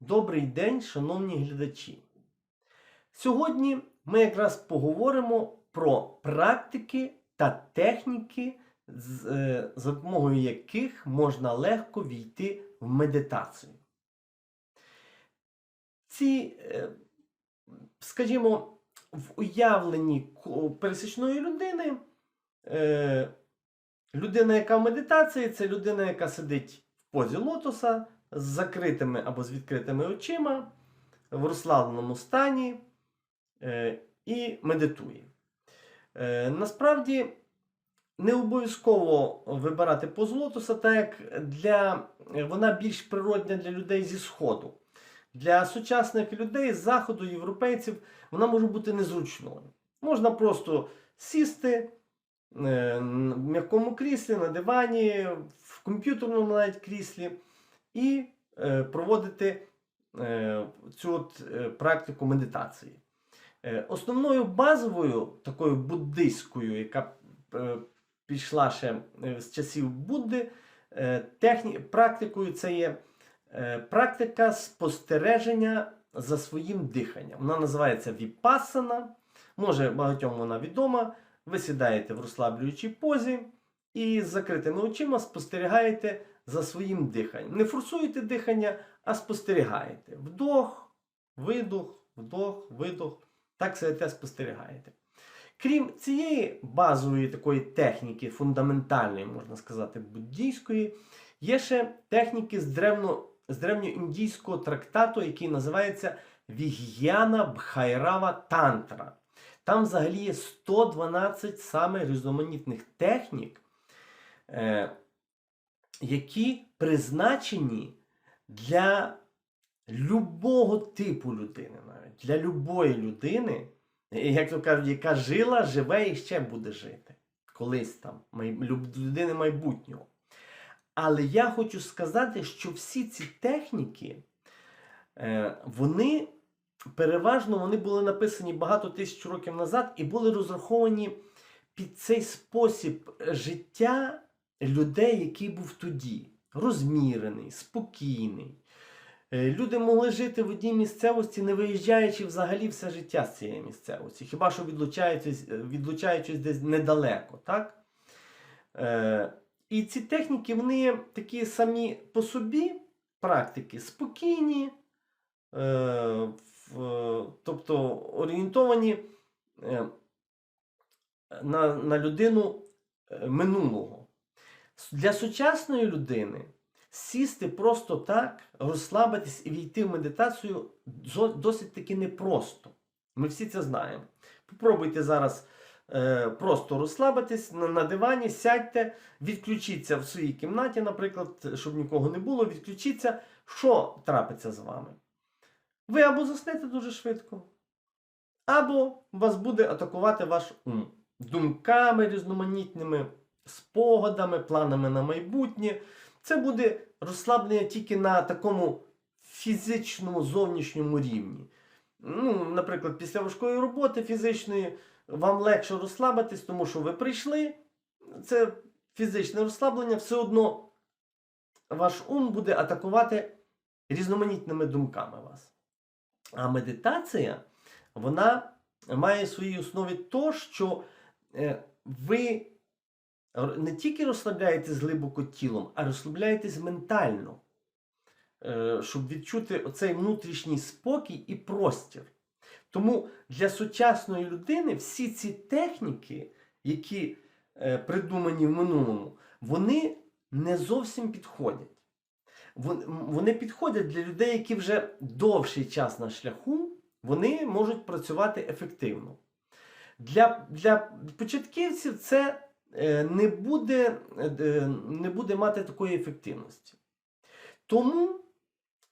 Добрий день, шановні глядачі. Сьогодні ми якраз поговоримо про практики та техніки, з, е, за допомогою яких можна легко війти в медитацію. Ці, е, скажімо, в уявленні пересічної людини, е, людина, яка в медитації, це людина, яка сидить в позі лотоса з закритими або з відкритими очима, в розслабленому стані е, і медитує. Е, насправді не обов'язково вибирати позу лотоса, так як для, вона більш природня для людей зі Сходу. Для сучасних людей з заходу, європейців, вона може бути незручною. Можна просто сісти е, в м'якому кріслі, на дивані, в комп'ютерному навіть кріслі і е, проводити е, цю от, е, практику медитації. Основною базовою, такою буддистською, яка пішла ще з часів Будди, техні... практикою це є практика спостереження за своїм диханням. Вона називається віпассана. Може, багатьом вона відома. Ви сідаєте в розслаблюючій позі і з закритими очима спостерігаєте за своїм диханням. Не форсуєте дихання, а спостерігаєте. Вдох, видох, вдох, видох. Так сидите, спостерігаєте. Крім цієї базової такої техніки, фундаментальної, можна сказати, буддійської, є ще техніки з, древно, з древньоіндійського трактату, який називається Віг'яна Бхайрава Тантра. Там взагалі є 112 саме різноманітних технік, е, які призначені для любого типу людини, навіть для любої людини, як то кажуть, яка жила, живе і ще буде жити. Колись там, людини майбутнього. Але я хочу сказати, що всі ці техніки, е, вони переважно вони були написані багато тисяч років назад і були розраховані під цей спосіб життя людей, який був тоді. Розмірений, спокійний. Е, Люди могли жити в одній місцевості, не виїжджаючи взагалі все життя з цієї місцевості, хіба що відлучаючись, е, відлучаючись десь недалеко. Так? Е, і ці техніки, вони такі самі по собі практики, спокійні, е, в, тобто орієнтовані е, на, на людину е, минулого. Для сучасної людини сісти просто так, розслабитись і війти в медитацію досить таки непросто. Ми всі це знаємо. Попробуйте зараз е, просто розслабитись на, на дивані, сядьте, відключіться в своїй кімнаті, наприклад, щоб нікого не було, відключіться. Що трапиться з вами? Ви або заснете дуже швидко, або вас буде атакувати ваш ум думками різноманітними, спогадами, планами на майбутнє. Це буде розслаблення тільки на такому фізичному зовнішньому рівні. Ну, наприклад, після важкої роботи фізичної вам легше розслабитись, тому що ви прийшли. Це фізичне розслаблення, все одно ваш ум буде атакувати різноманітними думками вас. А медитація, вона має в своїй основі то, що е, ви не тільки розслабляєтесь глибоко тілом, а розслабляєтесь ментально, е, щоб відчути оцей внутрішній спокій і простір. Тому для сучасної людини всі ці техніки, які е, придумані в минулому, вони не зовсім підходять. Вони підходять для людей, які вже довший час на шляху, вони можуть працювати ефективно. Для, для початківців це не буде, е, е, не буде мати такої ефективності. Тому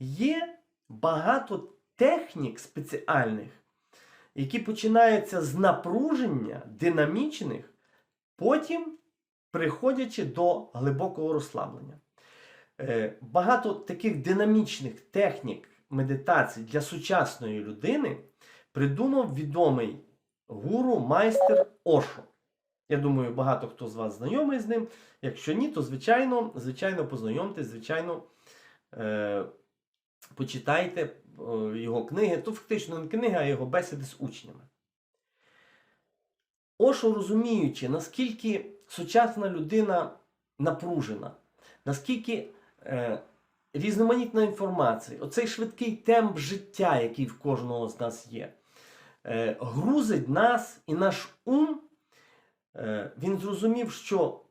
є багато технік спеціальних, які починаються з напруження динамічних, потім приходячи до глибокого розслаблення. Е, Багато таких динамічних технік медитації для сучасної людини придумав відомий гуру майстер Ошо. Я думаю, багато хто з вас знайомий з ним. Якщо ні, то звичайно, звичайно, познайомтесь, звичайно, е, почитайте е, його книги, то фактично не книги, а його бесіди з учнями. Ошо розуміючи, наскільки сучасна людина напружена, наскільки е, різноманітна інформація, оцей швидкий темп життя, який в кожного з нас є, е, грузить нас і наш ум, він зрозумів, що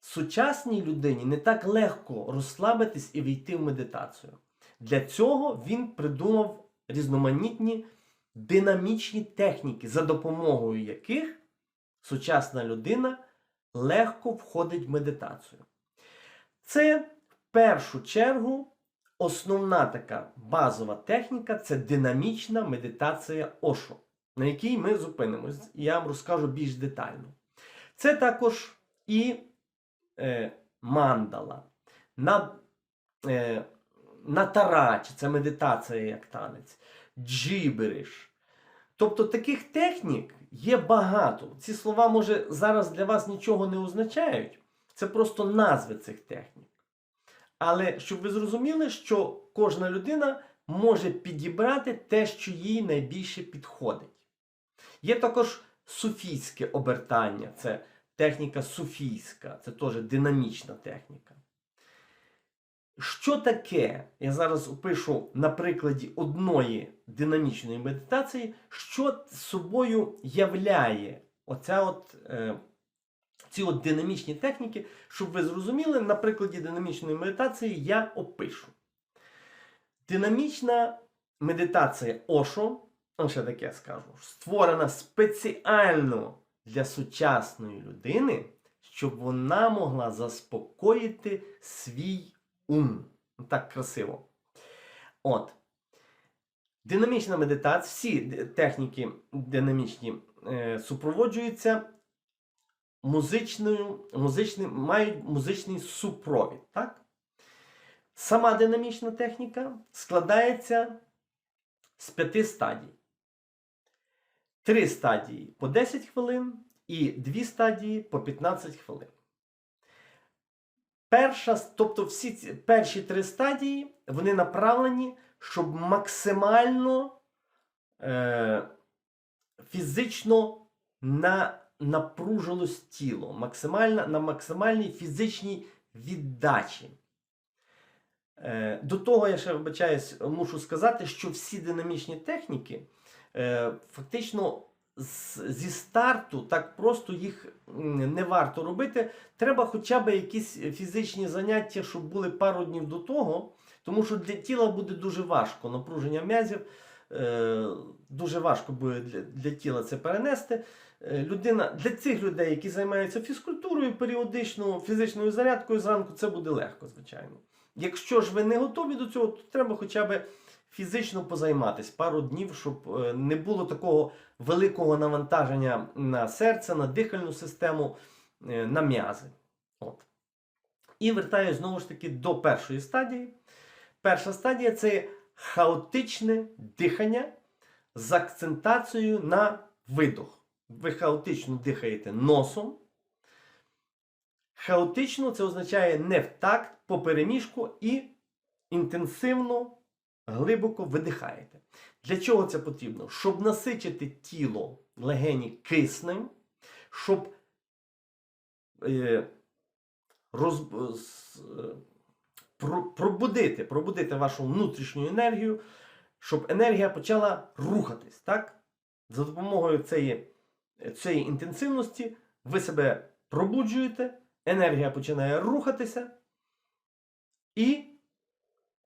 сучасній людині не так легко розслабитись і війти в медитацію. Для цього він придумав різноманітні динамічні техніки, за допомогою яких сучасна людина легко входить в медитацію. Це в першу чергу основна така базова техніка це динамічна медитація Ошо, на якій ми зупинимось. Я вам розкажу більш детально. Це також і е, мандала, на, е, натарач, це медитація як танець, джібериш. Тобто таких технік є багато. Ці слова, може, зараз для вас нічого не означають. Це просто назви цих технік. Але щоб ви зрозуміли, що кожна людина може підібрати те, що їй найбільше підходить. Є також суфійське обертання, це техніка суфійська, це теж динамічна техніка. Що таке? Я зараз опишу на прикладі одної динамічної медитації, що собою являє оця от, е, ці от динамічні техніки, щоб ви зрозуміли, на прикладі динамічної медитації я опишу. Динамічна медитація Ошо, ще таке скажу, створена спеціально для сучасної людини, щоб вона могла заспокоїти свій ум. Так красиво. От. Динамічна медитація, всі техніки динамічні е, супроводжуються музичною, музичним, мають музичний супровід. Так? Сама динамічна техніка складається з п'яти стадій. Три стадії по 10 хвилин і дві стадії по 15 хвилин. Перша, тобто всі ці перші три стадії вони направлені, щоб максимально е, фізично на, напружилось тіло, максимально, на максимальній фізичній віддачі. Е, до того я ще вибачаюсь, мушу сказати, що всі динамічні техніки фактично зі старту так просто їх не варто робити. Треба хоча б якісь фізичні заняття, щоб були пару днів до того, тому що для тіла буде дуже важко. Напруження м'язів е, дуже важко буде для, для тіла це перенести. Е, Людина для цих людей, які займаються фізкультурою, періодично фізичною зарядкою зранку, це буде легко, звичайно. Якщо ж ви не готові до цього, то треба хоча б фізично позайматись пару днів, щоб е, не було такого великого навантаження на серце, на дихальну систему, е, на м'язи. От. І вертаюся знову ж таки до першої стадії. Перша стадія це хаотичне дихання з акцентацією на видох. Ви хаотично дихаєте носом. Хаотично це означає не в такт, по і інтенсивно, глибоко видихаєте. Для чого це потрібно? Щоб насичити тіло легені киснем, щоб е, роз, е, про- пробудити, пробудити вашу внутрішню енергію, щоб енергія почала рухатись. Так? За допомогою цієї, цієї інтенсивності ви себе пробуджуєте, енергія починає рухатися і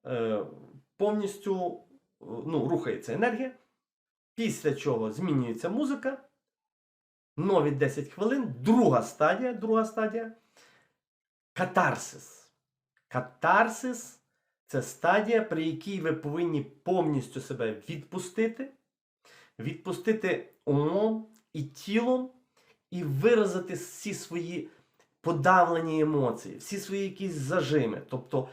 е, повністю е, ну, рухається енергія. Після чого змінюється музика. Нові 10 хвилин. Друга стадія, друга стадія катарсис. Катарсис це стадія, при якій ви повинні повністю себе відпустити, відпустити умом і тілом, і виразити всі свої подавлені емоції, всі свої якісь зажими. Тобто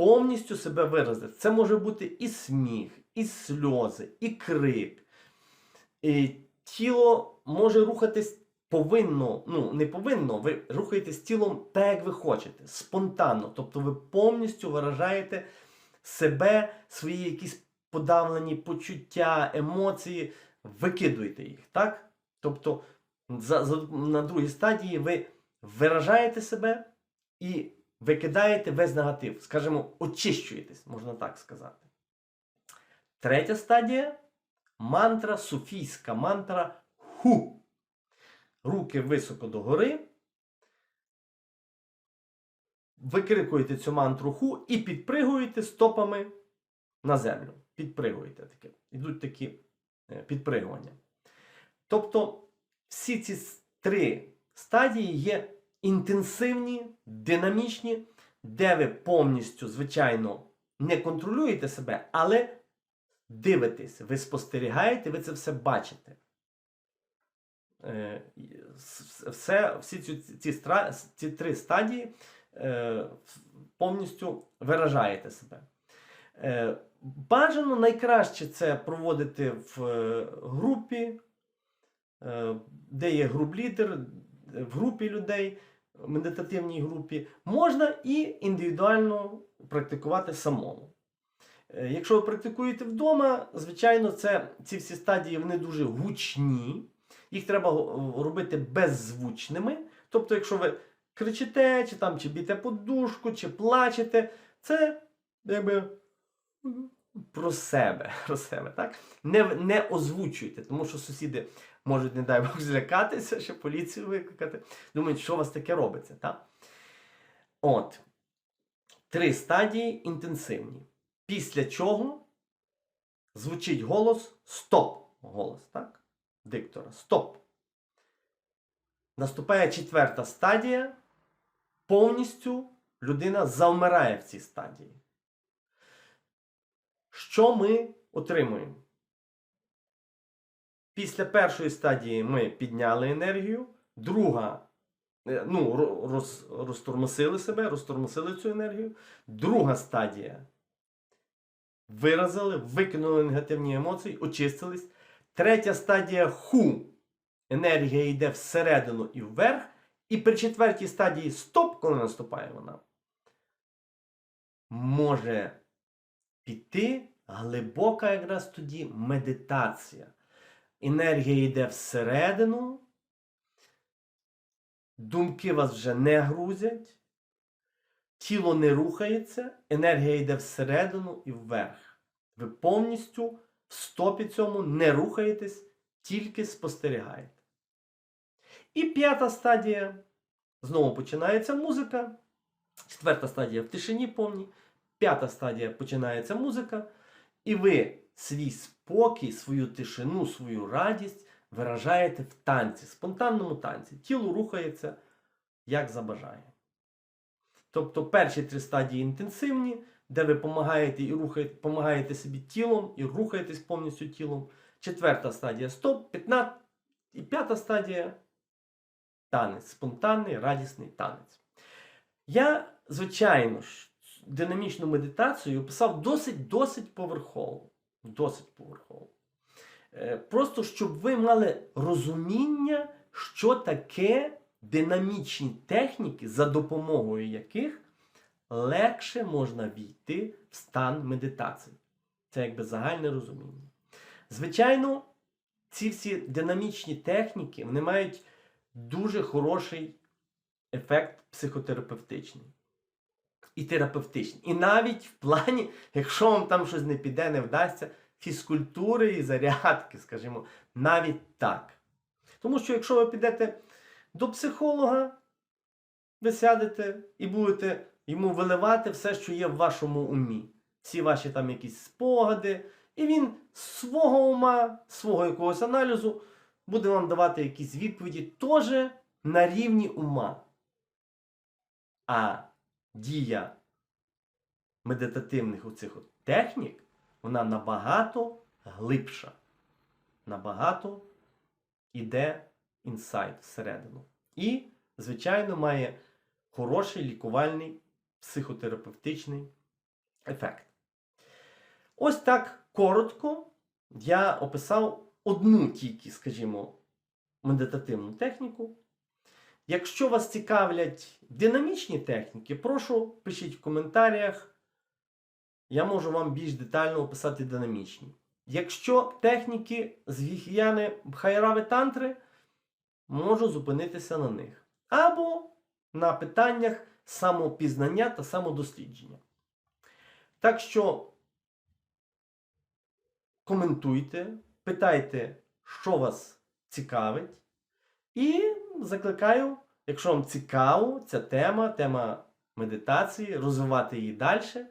повністю себе виразити. Це може бути і сміх, і сльози, і крик. І тіло може рухатись повинно, ну не повинно, ви рухаєтесь тілом так, як ви хочете, спонтанно. Тобто ви повністю виражаєте себе, свої якісь подавлені почуття, емоції, викидуєте їх, так? Тобто за, за, на другій стадії ви виражаєте себе і викидаєте весь негатив, скажімо, очищуєтесь, можна так сказати. Третя стадія мантра суфійська мантра ху. Руки високо догори. Викрикуєте цю мантру ху і підпригуєте стопами на землю. Підпригуєте таке. Ідуть такі е, підпригування. Тобто всі ці три стадії є інтенсивні, динамічні, де ви повністю, звичайно, не контролюєте себе, але дивитесь, ви спостерігаєте, ви це все бачите. Е, Все, всі ці, ці, ці три стадії е, повністю виражаєте себе. Е, Бажано найкраще це проводити в е, групі, де є груп-лідер, в групі людей, медитативній групі. Можна і індивідуально практикувати самому. Е, Якщо ви практикуєте вдома, звичайно, це, ці всі стадії вони дуже гучні. Їх треба робити беззвучними. Тобто, якщо ви кричите, чи там, чи б'єте подушку, чи плачете, це якби про себе. Про себе так? Не, не озвучуйте, тому що сусіди можуть, не дай Бог, злякатися, ще поліцію викликати. Думають, що у вас таке робиться. Так? От. Три стадії інтенсивні. Після чого звучить голос стоп. Голос, так? Диктора. Стоп. Наступає четверта стадія. Повністю людина завмирає в цій стадії. Що ми отримуємо? Після першої стадії ми підняли енергію, друга, е, ну, роз, розтормосили себе, розтормосили цю енергію. Друга стадія виразили, викинули негативні емоції, очистились. Третя стадія ху. Енергія йде всередину і вверх. І при четвертій стадії стоп, коли наступає вона, може піти глибока якраз тоді медитація. Енергія йде всередину, думки вас вже не грузять, тіло не рухається, енергія йде всередину і вверх. Ви повністю в стопі цьому не рухаєтесь, тільки спостерігаєте. І п'ята стадія. Знову починається музика. Четверта стадія в тишині повній. П'ята стадія починається музика. І ви свій спокій, свою тишину, свою радість виражаєте в танці, спонтанному танці. Тіло рухається, як забажає. Тобто перші три стадії інтенсивні, де ви допомагаєте і рухаєте, помагаєте собі тілом і рухаєтесь повністю тілом. Четверта стадія стоп, 15. І п'ята стадія танець, спонтанний, радісний танець. Я, звичайно ж, динамічну медитацію описав досить досить поверхово. Досить поверхово. Е, Просто щоб ви мали розуміння, що таке динамічні техніки, за допомогою яких легше можна війти в стан медитації. Це якби загальне розуміння. Звичайно, ці всі динамічні техніки вони мають дуже хороший ефект психотерапевтичний і терапевтичний. І навіть в плані, якщо вам там щось не піде, не вдасться, фізкультури і зарядки, скажімо, навіть так. Тому що якщо ви підете до психолога, ви сядете і будете йому виливати все, що є в вашому умі. Всі ваші там якісь спогади, і він свого ума, свого якогось аналізу буде вам давати якісь відповіді теж на рівні ума. А дія медитативних оцих от технік, вона набагато глибша. Набагато іде інсайт всередину. І, звичайно, має хороший лікувальний психотерапевтичний ефект. Ось так коротко я описав одну тільки, скажімо, медитативну техніку. Якщо вас цікавлять динамічні техніки, прошу пишіть в коментарях. я можу вам більш детально описати динамічні. Якщо техніки з гігієни Бхайрави Тантри, можу зупинитися на них. Або на питаннях самопізнання та самодослідження. Так що коментуйте, питайте, що вас цікавить. І закликаю, якщо вам цікаво ця тема, тема медитації, розвивати її далі,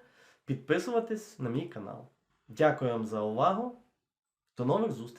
підписуватись на мій канал. Дякую вам за увагу. До нових зустрічей!